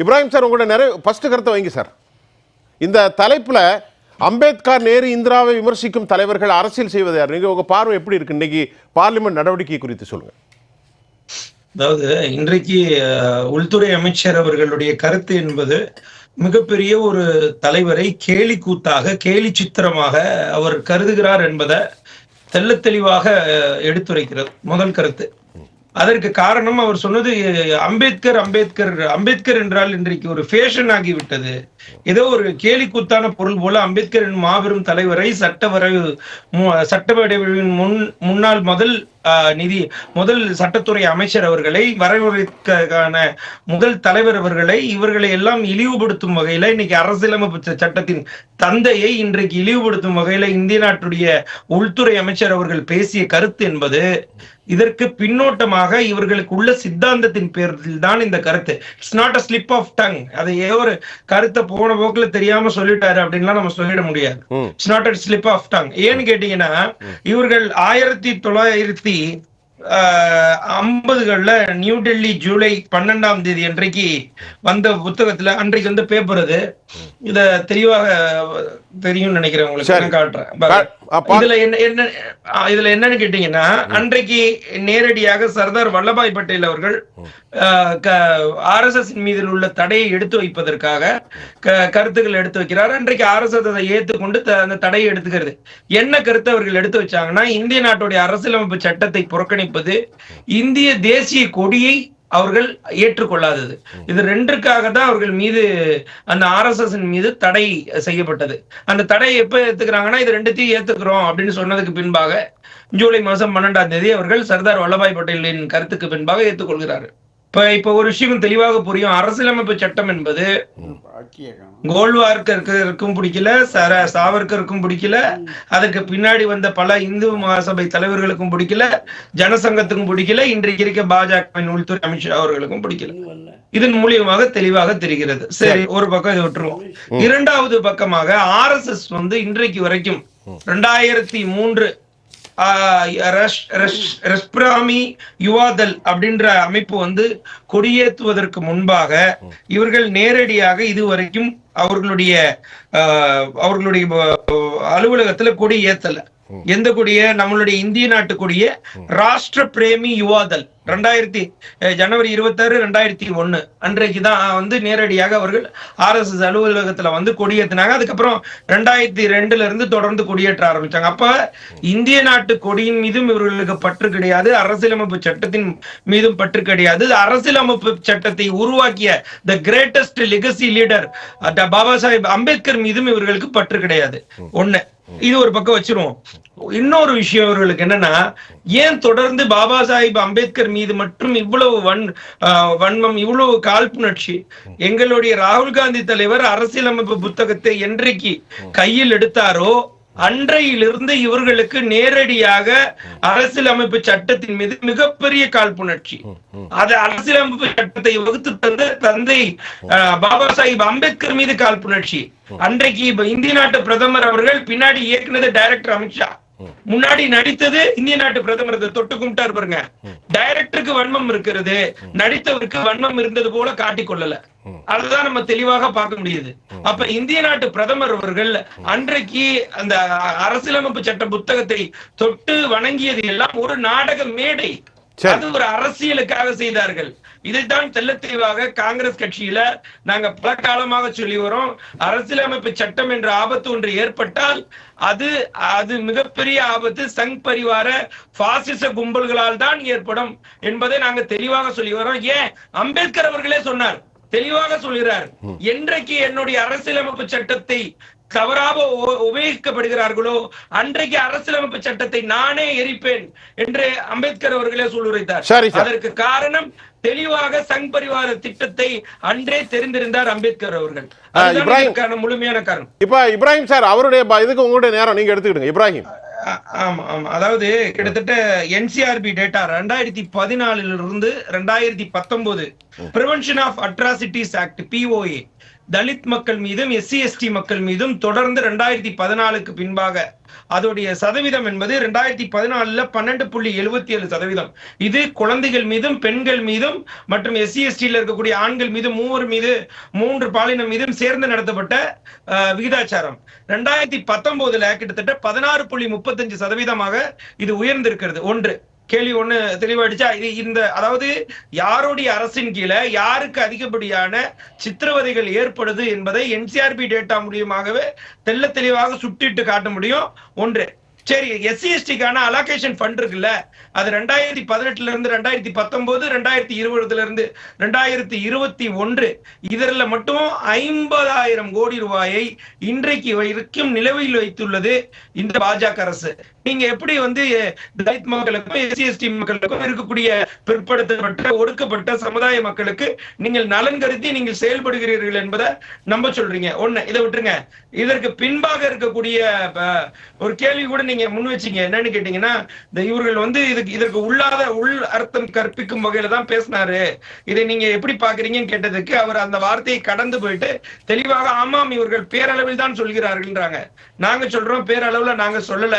Ibrahim sir உங்களோட நிறைய first கருத்தை வைங்க சார். இந்த தலைப்புல அம்பேத்கர் நேரு இந்திராவை விமர்சிக்கும் தலைவர்கள் அரசியல் செய்வது யார்? நீங்கள் உங்க பார்வை எப்படி இருக்கு? இன்னைக்கு பார்லிமெண்ட் நடவடிக்கை குறித்து சொல்லுங்கள் அதாவது இன்றைக்கு உள்துறை அமைச்சர் அவர்களுடைய கருத்து என்பது மிகப்பெரிய ஒரு தலைவரை கேலி கூத்தாக கேலி சித்திரமாக அவர் கருதுகிறார் என்பதை தெள்ளத் தெளிவாக எடுத்துரைக்கிறது. முதல் கருத்து. அதற்கு காரணம் அவர் சொன்னது அம்பேத்கர் அம்பேத்கர் அம்பேத்கர் என்றால் இன்றைக்கு ஒரு ஃபேஷன் ஆகிவிட்டது. ஏதோ ஒரு கேலி கூத்தான பொருள் போல அம்பேத்கரின் மாபெரும் தலைவரை சட்டவரவு சட்டப்பேரவையின் முன் முன்னாள் முதல் நிதி முதல் சட்டத்துறை அமைச்சர் அவர்களை வரவேற்கான முதல் தலைவர் அவர்களை இவர்களை எல்லாம் இழிவுபடுத்தும் வகையில இன்னைக்கு அரசியலமைப்பு சட்டத்தின் தந்தையை இன்றைக்கு இழிவுபடுத்தும் வகையில இந்திய நாட்டுடைய உள்துறை அமைச்சர் அவர்கள் பேசிய கருத்து என்பது இதற்கு பின்னோட்டமாக இவர்களுக்கு உள்ள சித்தாந்தத்தின் பேரில் தான் இந்த கருத்து. It's not a slip of tongue அதை ஏதோ ஒரு கருத்தை போன போக்குல தெரியாம சொல்லிட்டாரு அப்படின்லாம் நம்ம சொல்லிட முடியாது. It's not slip of tongue ஏன்னு கேட்டீங்கன்னா இவர்கள் ஆயிரத்தி தொள்ளாயிரத்தி ஐம்பதுகள்ல நியூ டெல்லி ஜூலை பன்னெண்டாம் தேதி அன்றைக்கு வந்த புத்தகத்துல அன்றைக்கு வந்து பேப்பர் அது. இத தெளிவாக தெரியும் நினைக்கிறேன் உங்களுக்கு. காட்டுறேன். இதுல என்ன என்ன ஆ, இதுல என்னன்னு கேட்டீங்கன்னா அன்றைக்கு நேரடியாக சர்தார் வல்லபாய் பட்டேல் அவர்கள் ஆர் எஸ் எஸ் மீது உள்ள தடையை எடுத்து வைப்பதற்காக கருத்துக்கள் எடுத்து வைக்கிறார். அன்றைக்கு ஆர் எஸ் எஸ் அதை ஏத்துக்கொண்டு அந்த தடையை எடுத்துக்கிறது. என்ன கருத்து அவர்கள் எடுத்து வச்சாங்கன்னா இந்திய நாட்டுடைய அரசியலமைப்பு சட்டத்தை புறக்கணிப்பது இந்திய தேசிய கொடியை அவர்கள் ஏற்றுக்கொள்ளாதது. இது ரெண்டுக்காக தான் அவர்கள் மீது அந்த ஆர்எஸ்எஸ் மீது தடை செய்யப்பட்டது. அந்த தடையை எப்ப ஏத்துக்கிறாங்கன்னா இது ரெண்டுத்தையும் ஏத்துக்கிறோம் அப்படின்னு சொன்னதுக்கு பின்பாக ஜூலை மாசம் பன்னெண்டாம் தேதி அவர்கள் சர்தார் வல்லபாய் பட்டேலின் கருத்துக்கு பின்பாக ஏற்றுக்கொள்கிறார்கள் இப்ப இப்ப ஒரு விஷயம் தெளிவாக புரியும். அரசியலமைப்பு சட்டம் என்பது கோல்வார்க்கருக்கும் பிடிக்கல சர சாவர்கருக்கும் பிடிக்கல அதுக்கு பின்னாடி வந்த பல இந்து மகாசபை தலைவர்களுக்கும் பிடிக்கல ஜனசங்கத்துக்கும் பிடிக்கல இன்றைக்கு இருக்க பாஜகவின் உள்துறை அமித்ஷா அவர்களுக்கும் பிடிக்கல. இதன் மூலியமாக தெளிவாக தெரிகிறது. சரி ஒரு பக்கம் இதை விட்டுருவோம். இரண்டாவது பக்கமாக ஆர்எஸ்எஸ் வந்து இன்றைக்கு வரைக்கும் ரெண்டாயிரத்தி மூன்று ஆஹ், ரஷ்- ரஷ்- யுவாதல் அப்படின்ற அமைப்பு வந்து கொடியேற்றுவதற்கு முன்பாக இவர்கள் நேரடியாக இதுவரைக்கும் அவர்களுடைய ஆஹ், அவர்களுடைய அலுவலகத்துல கொடி ஏத்தலை எந்த கொடிய நம்மளுடைய இந்திய நாட்டு கொடிய ராஷ்டிர பிரேமி யுவாதல். ரெண்டாயிரத்தி ஜனவரி இருபத்தாறு ரெண்டாயிரத்தி ஒண்ணு. அன்றைக்கு தான் வந்து நேரடியாக அவர்கள் ஆர்எஸ்எஸ் அலுவலகத்துல வந்து கொடியேத்தினாங்க அதுக்கப்புறம் ரெண்டாயிரத்தி ரெண்டுல இருந்து தொடர்ந்து கொடியேற்ற ஆரம்பிச்சாங்க. அப்ப இந்திய நாட்டு கொடியின் மீதும் இவர்களுக்கு பற்று கிடையாது. அரசியலமைப்பு சட்டத்தின் மீதும் பற்று கிடையாது. அரசியலமைப்பு சட்டத்தை உருவாக்கிய the greatest legacy leader Baba Saheb Ambedkar மீதும் இவர்களுக்கு பற்று கிடையாது. ஒண்ணு. இது ஒரு பக்கம் வச்சிருவோம். இன்னொரு விஷயம் இவர்களுக்கு என்னன்னா ஏன் தொடர்ந்து பாபா சாஹிப் அம்பேத்கர் மீது மட்டும் இவ்வளவு வன் ஆஹ் வன்மம் இவ்வளவு காழ்ப்புணர்ச்சி எங்களுடைய ராகுல் காந்தி தலைவர் அரசியலமைப்பு புத்தகத்தை என்றைக்கு கையில் எடுத்தாரோ அன்றையிலிருந்து இவர்களுக்கு நேரடியாக அரசியலமைப்பு சட்டத்தின் மீது மிகப்பெரிய காழ்ப்புணர்ச்சி. அது அரசியலமைப்பு சட்டத்தை வகுத்து தந்த தந்தை பாபா சாஹிப் அம்பேத்கர் மீது காழ்ப்புணர்ச்சி. அன்றைக்கு இந்திய நாட்டு பிரதமர் அவர்கள் பின்னாடி இயக்குனது டைரக்டர் அமித்ஷா. முன்னாடி நடித்தது இந்திய நாட்டு பிரதமர். தொட்டு கும்பிட்டாரு பாருங்க. டைரக்டருக்கு வன்மம் இருக்கிறது. நடித்தவருக்கு வன்மம் இருந்தது போல காட்டிக் கொள்ளல. அதுதான் நம்ம தெளிவாக பார்க்க முடியுது. அப்ப இந்திய நாட்டு பிரதமர் அவர்கள் அன்றைக்கு அந்த அரசியலமைப்பு சட்ட புத்தகத்தை தொட்டு வணங்கியது எல்லாம் ஒரு நாடக மேடை. அது ஒரு அரசியலுக்காக செய்தார்கள். இதைத்தான் தெள்ளத் தெளிவாக காங்கிரஸ் கட்சியில நாங்க பல காலமாக சொல்லி வரோம். அரசியலமைப்பு சட்டம் என்ற ஆபத்து ஒன்று ஏற்பட்டால் அது அது மிகப்பெரிய ஆபத்து. சங் பரிவார பாசிச கும்பல்களால் தான் ஏற்படும் என்பதை நாங்க தெளிவாக சொல்லி வரோம். ஏன்? அம்பேத்கர் அவர்களே சொன்னார். தெளிவாக சொல்கிறார். என்றைக்கு என்னுடைய அரசியலமைப்பு சட்டத்தை தவறாக உபயோகிக்கப்படுகிறார்களோ அன்றைக்கு அரசியலமைப்பு சட்டத்தை நானே எரிப்பேன் என்று அம்பேத்கர் அவர்களே சொல்லுரைத்தார். அதற்கு காரணம் தெளிவாக சங் பரிவார திட்டத்தை அன்றே தெரிந்திருந்தார் அம்பேத்கர் அவர்கள். இப்ராஹிம். முழுமையான காரணம். இப்ப இப்ராஹிம் சார் அவருடைய இதுக்கு உங்களுடைய நேரம் நீங்க எடுத்துக்கிடுங்க. இப்ராஹிம். ஆமா ஆமா. அதாவது கிட்டத்தட்ட என்சிஆர்பி டேட்டா ரெண்டாயிரத்தி பதினாலுல இருந்து ரெண்டாயிரத்தி பத்தொன்பது prevention of atrocities act POA Dalit மக்கள் மீதும் எஸ்சி எஸ்டி மக்கள் மீதும் தொடர்ந்து ரெண்டாயிரத்தி பதினாலுக்கு பின்பாக அதோடைய சதவீதம் என்பது ரெண்டாயிரத்தி பதினாலுல பன்னெண்டு புள்ளி எழுபத்தி ஏழு சதவீதம். இது குழந்தைகள் மீதும் பெண்கள் மீதும் மற்றும் எஸ்சி எஸ்டியில் இருக்கக்கூடிய ஆண்கள் மீதும் மூவர் மீது மூன்று பாலினம் மீதும் சேர்ந்து நடத்தப்பட்ட அஹ், விகிதாச்சாரம். ரெண்டாயிரத்தி பத்தொன்பதுல கிட்டத்தட்ட பதினாறு புள்ளி முப்பத்தஞ்சு சதவீதமாக இது உயர்ந்திருக்கிறது. ஒன்று கேள்வி ஒண்ணு தெளிவாயிடுச்சா? இது இந்த அதாவது யாருடைய அரசின் கீழே யாருக்கு அதிகப்படியான சித்திரவதைகள் ஏற்படுது என்பதை என்சிஆர்பி டேட்டா மூலியமாகவே தெள்ள தெளிவாக சுட்டிட்டு காட்ட முடியும். ஒன்று சரி எஸ்சி எஸ்டிக்கான அலோகேஷன் ஃபண்ட் இருக்குல்ல அது ரெண்டாயிரத்தி பதினெட்டுல இருந்து ரெண்டாயிரத்தி பத்தொன்பது ரெண்டாயிரத்தி இருபதுல இருந்து ரெண்டாயிரத்தி இருபத்தி ஒன்று இதில் மட்டும் ஐம்பதாயிரம் கோடி ரூபாயை இன்றைக்கு வரைக்கும் நிலவில் வைத்துள்ளது இந்த பாஜக அரசு. நீங்க எப்படி வந்து தலித் மக்களுக்கும் எஸ்சி எஸ்டி மக்களுக்கும் இருக்கக்கூடிய பிற்படுத்தப்பட்ட ஒடுக்கப்பட்ட சமுதாய மக்களுக்கு நீங்கள் நலன் கருதி நீங்கள் செயல்படுகிறீர்கள் என்பதை நம்ப சொல்றீங்க. ஒண்ணு இதை விட்டுருங்க. இதற்கு பின்பாக இருக்கக்கூடிய ஒரு கேள்வி கூட நீங்க முன் வச்சீங்க. என்னன்னு கேட்டீங்கன்னா இந்த இவர்கள் வந்து இதுக்கு இதற்கு உள்ளாத உள் அர்த்தம் கற்பிக்கும் வகையில தான் பேசினாரு. இதை நீங்க எப்படி பாக்குறீங்கன்னு கேட்டதுக்கு அவர் அந்த வார்த்தையை கடந்து போயிட்டு தெளிவாக ஆமாம் இவர்கள் பேரளவில் தான் சொல்கிறார்கள்ன்றாங்க. நாங்க சொல்றோம் பேரளவுல நாங்க சொல்லல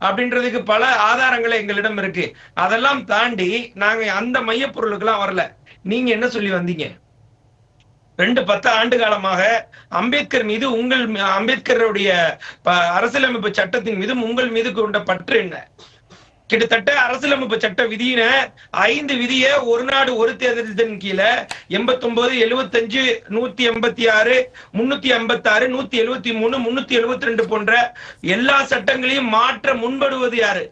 அப்படின்றதுக்கு பல ஆதாரங்கள் எங்களிடம் இருக்கு. அதெல்லாம் தாண்டி நாங்க அந்த மைய பொருளுக்கெல்லாம் வரல. நீங்க என்ன சொல்லி வந்தீங்க? ரெண்டு பத்து ஆண்டு காலமாக அம்பேத்கர் மீது உங்கள் அம்பேத்கருடைய அரசியலமைப்பு சட்டத்தின் மீதும் உங்கள் மீது கொண்ட பற்று என்ன? கிட்டத்தட்ட அரசியலமைப்பு சட்ட விதியின ஐந்து விதிய ஒரு நாடு ஒரு தேர்தலின் கீழே எண்பத்தி ஒன்பது எழுபத்தஞ்சு நூத்தி எண்பத்தி ஆறு முன்னூத்தி ஐம்பத்தி ஆறு நூத்தி எழுபத்தி மூணு முன்னூத்தி எழுபத்தி ரெண்டு போன்ற எல்லா சட்டங்களையும் மாற்ற முன்படுவது யாரு?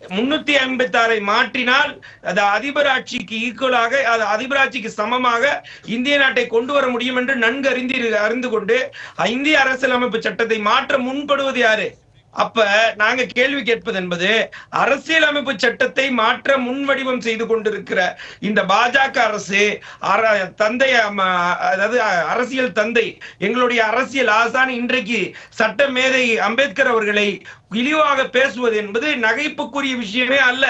முன்னூத்தி ஐம்பத்தி ஆறை மாற்றினால் அது அதிபர் ஆட்சிக்கு ஈக்குவலாக அது அதிபர் ஆட்சிக்கு சமமாக இந்திய நாட்டை கொண்டு வர முடியும் என்று நன்கு அறிந்து அறிந்து கொண்டு இந்திய அரசியலமைப்பு சட்டத்தை மாற்ற முன்படுவது யாரு? அப்ப நாங்க கேள்வி கேட்பது என்பது அரசியலமைப்பு சட்டத்தை மாற்ற முன்வடிவம் செய்து கொண்டிருக்கிற இந்த பாஜக அரசு தந்தை அதாவது அரசியல் தந்தை எங்களுடைய அரசியல் ஆசான் இன்றைக்கு சட்ட மேதை அம்பேத்கர் அவர்களை இழிவாக பேசுவது என்பது நகைப்புக்குரிய விஷயமே அல்ல.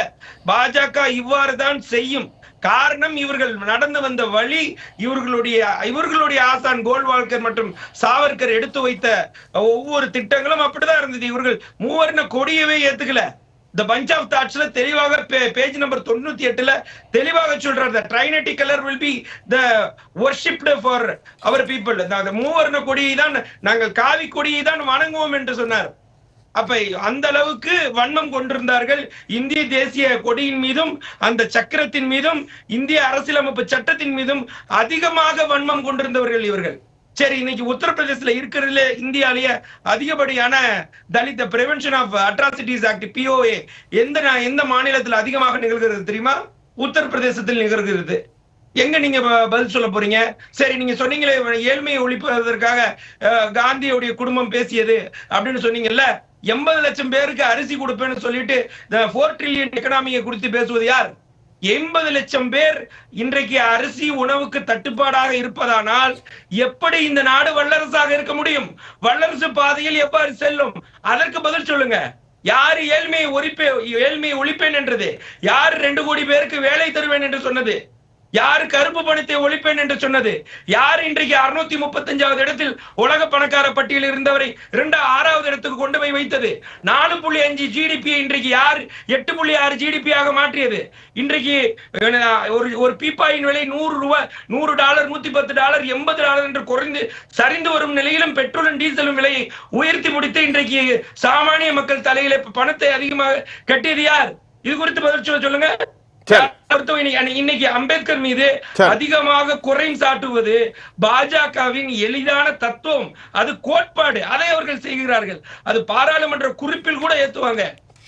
பாஜக இவ்வாறு தான் செய்யும். காரணம் இவர்கள் நடந்து வந்த வழி இவர்களுடைய இவர்களுடைய ஆசான் கோல்வால்கர் மற்றும் சாவர்கர் எடுத்து வைத்த ஒவ்வொரு திட்டங்களும் அப்படிதான் இருந்தது. இவர்கள் மூவர்ன கொடியவே ஏத்துக்கல. இந்த பஞ்ச் ஆஃப் தாட்ஸ்ல தெளிவாக பேஜ் நம்பர் தொண்ணூத்தி எட்டுல தெளிவாக சொல்றாரு. The trinity colour will be the worshipped for our people அந்த மூவர்ண கொடியை தான் நாங்கள் காவி கொடியை தான் வணங்குவோம் என்று சொன்னார். அப்ப அந்த அளவுக்கு வன்மம் கொண்டிருந்தார்கள். இந்திய தேசிய கொடியின் மீதும் அந்த சக்கரத்தின் மீதும் இந்திய அரசியலமைப்பு சட்டத்தின் மீதும் அதிகமாக வன்மம் கொண்டிருந்தவர்கள் இவர்கள். சரி இன்னைக்கு உத்தரப்பிரதேசல இருக்கிறதுல இந்தியாலேயே அதிகப்படியான Dalit prevention of atrocities act POA எந்த நா- எந்த மாநிலத்தில் அதிகமாக நிகழ்கிறது தெரியுமா? உத்தரப்பிரதேசத்தில் நிகழ்கிறது. எங்க நீங்க பதில் சொல்ல போறீங்க? சரி நீங்க சொன்னீங்களே ஏழ்மையை ஒழிப்பதற்காக அஹ், காந்தியுடைய குடும்பம் பேசியது அப்படின்னு சொன்னீங்கல்ல எண்பது லட்சம் பேருக்கு அரிசி கொடுப்பேன்னு சொல்லிட்டு போர் ட்ரில்லியன் எக்கனாமியை குறித்து பேசுவது யார்? எண்பது லட்சம் பேர் இன்றைக்கு அரிசி உணவுக்கு தட்டுப்பாடாக இருப்பதானால் எப்படி இந்த நாடு வல்லரசாக இருக்க முடியும்? வல்லரசு பாதையில் எவ்வாறு செல்லும்? அதற்கு பதில் சொல்லுங்க. யாரு ஏழ்மையை ஒழிப்பே ஏழ்மையை ஒழிப்பேன் என்றது? யாரு ரெண்டு கோடி பேருக்கு வேலை தருவேன் என்று சொன்னது? யாரு கருப்பு பணத்தை ஒழிப்பேன் என்று சொன்னது? யார் இன்றைக்கு அறுநூத்தி முப்பத்தஞ்சாவது இடத்தில் உலக பணக்கார பட்டியலில் இருந்தவரை இரண்டு ஆறாவது இடத்துக்கு கொண்டு போய் வைத்தது? நாலு புள்ளி அஞ்சு ஜிடிபி இன்றைக்கு யார் எட்டு புள்ளி ஆறு ஜிடிபி ஆக மாற்றியது? இன்றைக்கு ஒரு ஒரு பீப்பாயின் விலை நூறு ரூபாய் நூறு டாலர் நூத்தி பத்து டாலர் எண்பது டாலர் என்று குறைந்து சரிந்து வரும் நிலையிலும் பெட்ரோலும் டீசலும் விலையை உயர்த்தி முடித்து இன்றைக்கு சாமானிய மக்கள் தலையில பணத்தை அதிகமாக கட்டியது யார்? இது குறித்து பதில் சொல்ல சொல்லுங்க. இன்னைக்கு- இன்னைக்கு அம்பேத்கர் மீது. அதிகமாக குறைம் சாட்டுவது பாஜகவின் எளிதான தத்துவம். அது கோட்பாடு. அதை அவர்கள் செய்கிறார்கள். அது பாராளுமன்ற குறிப்பில் கூட ஏத்துவாங்க.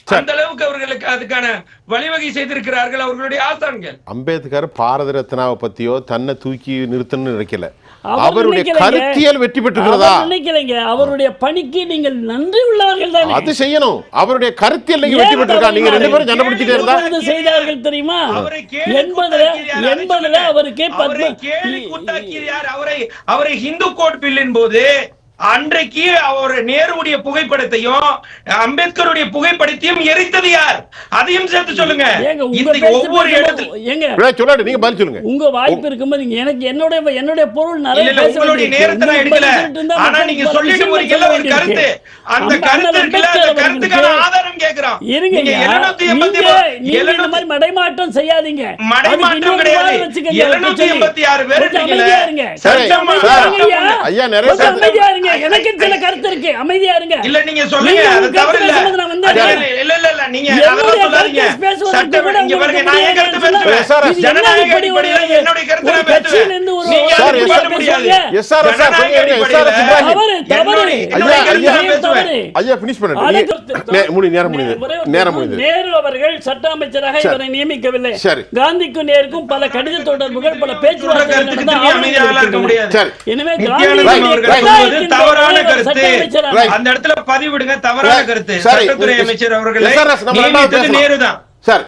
அந்த அளவுக்கு அவர்களுக்கு அதுக்கான வழிவகை செய்திருக்கிறார்கள் அவர்களுடைய ஆசான்கள். அம்பேத்கர் பாரத ரத்னாவை பத்தியோ தன்னை தூக்கி நிறுத்தணும்னு நினைக்கல. அவருடைய. கருத்தியல் வெற்றி பெற்றுகிறதா அவர் நினைக்கலைங்க அவருடைய பணிக்கு நீங்கள் நன்றி உள்ளவர்கள் தானே அது செய்யணும் அவருடைய கருத்தியல் நீங்க வெற்றி பெற்றிருக்கா நீங்க ரெண்டு பேரும் சண்டை பிடிச்சிட்டே இருந்தா எப்பொழுது செய்தார்கள் தெரியுமா அவரை கேலி எண்பதுல? அதை. அவருக்கே அவரை பத்ம கேலி கூத்தாக்கியது யார்? அவரை அவரை ஹிந்து கோட் பில்லின் போது அன்றைக்கு அவர் நேருடைய புகைப்படத்தையும் அம்பேத்கருடைய புகைப்படத்தையும் எரித்தது யார் அதையும் சேர்த்து சொல்லுங்க ஒவ்வொரு இடத்துல சொல்லாடு நீங்க பதில் சொல்லுங்க உங்க வாய்ப்பு இருக்கும்போது நீங்க எனக்கு என்னுடைய என்னுடைய பொருள் நிறைய உங்களுடைய. நேரத்தை நான் எடுக்கல. ஆனா நீங்க சொல்லிட்டு சொல்ல ஒரு கருத்து. அந்த கருத்து இருக்குல்ல, அந்த கருத்துக்கான ஆதாரம் கேக்குறோம். இருங்க நீங்க ஐயா. 786 நீங்க நீங்க இந்த எழுநூத்தி- மாதிரி மடைமாற்றம் செய்யாதீங்க மடைமாற்றம் கிடையாது. வாரம் வச்சுக்கங்க, 786 பேர். இருங்க ஐயா. நிறைய பேர் எனக்கு சில கருத்து இருக்கு. அமைதியா இருங்க. இல்ல நீங்க சொல்லுங்க. அது தவறு இல்ல இல்ல நீங்க சட்ட அமைச்சராக சரி. இவரை நியமிக்கவில்லை. சரி. காந்திக்கும் நேருக்கும் பல கடித தொடர்புகள் பல சரி. எனவே தவறான கருத்து. அந்த இடத்துல பதிவிடுங்க தவறான. கருத்து. சட்டத்துறை அமைச்சர் அவர்களை SRS நம்ம ரெண்டாவது நியமித்தது பேசலாம். நேரு தான்